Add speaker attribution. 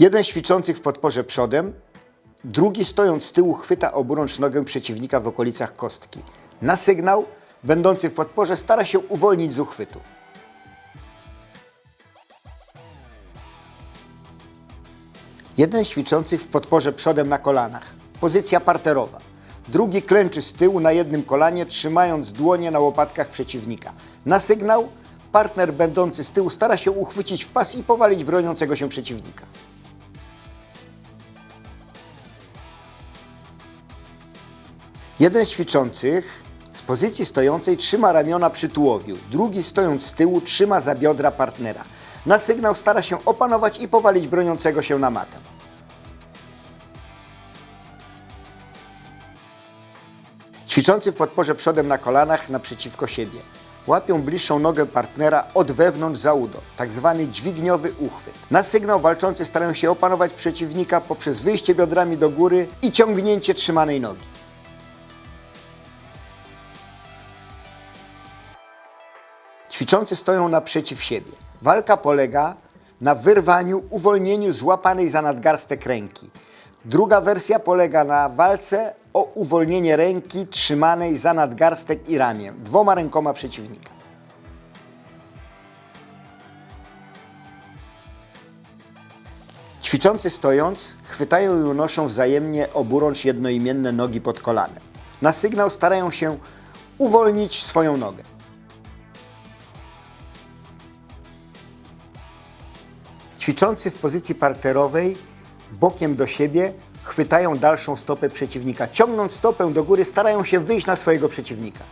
Speaker 1: Jeden ćwiczący w podporze przodem, drugi stojąc z tyłu chwyta oburącz nogę przeciwnika w okolicach kostki. Na sygnał, będący w podporze stara się uwolnić z uchwytu. Jeden z ćwiczących w podporze przodem na kolanach. Pozycja parterowa. Drugi klęczy z tyłu na jednym kolanie, trzymając dłonie na łopatkach przeciwnika. Na sygnał partner będący z tyłu stara się uchwycić w pas i powalić broniącego się przeciwnika. Jeden z ćwiczących z pozycji stojącej trzyma ramiona przy tułowiu, drugi stojąc z tyłu trzyma za biodra partnera. Na sygnał stara się opanować i powalić broniącego się na matę. Ćwiczący w podporze przodem na kolanach naprzeciwko siebie. Łapią bliższą nogę partnera od wewnątrz za udo, tak zwany dźwigniowy uchwyt. Na sygnał walczący starają się opanować przeciwnika poprzez wyjście biodrami do góry i ciągnięcie trzymanej nogi. Ćwiczący stoją naprzeciw siebie. Walka polega na wyrwaniu, uwolnieniu złapanej za nadgarstek ręki. Druga wersja polega na walce o uwolnienie ręki trzymanej za nadgarstek i ramię dwoma rękoma przeciwnika. Ćwiczący stojąc, chwytają i unoszą wzajemnie oburącz jednoimienne nogi pod kolanem. Na sygnał starają się uwolnić swoją nogę. Ćwiczący w pozycji parterowej bokiem do siebie chwytają dalszą stopę przeciwnika. Ciągnąc stopę do góry, starają się wyjść na swojego przeciwnika.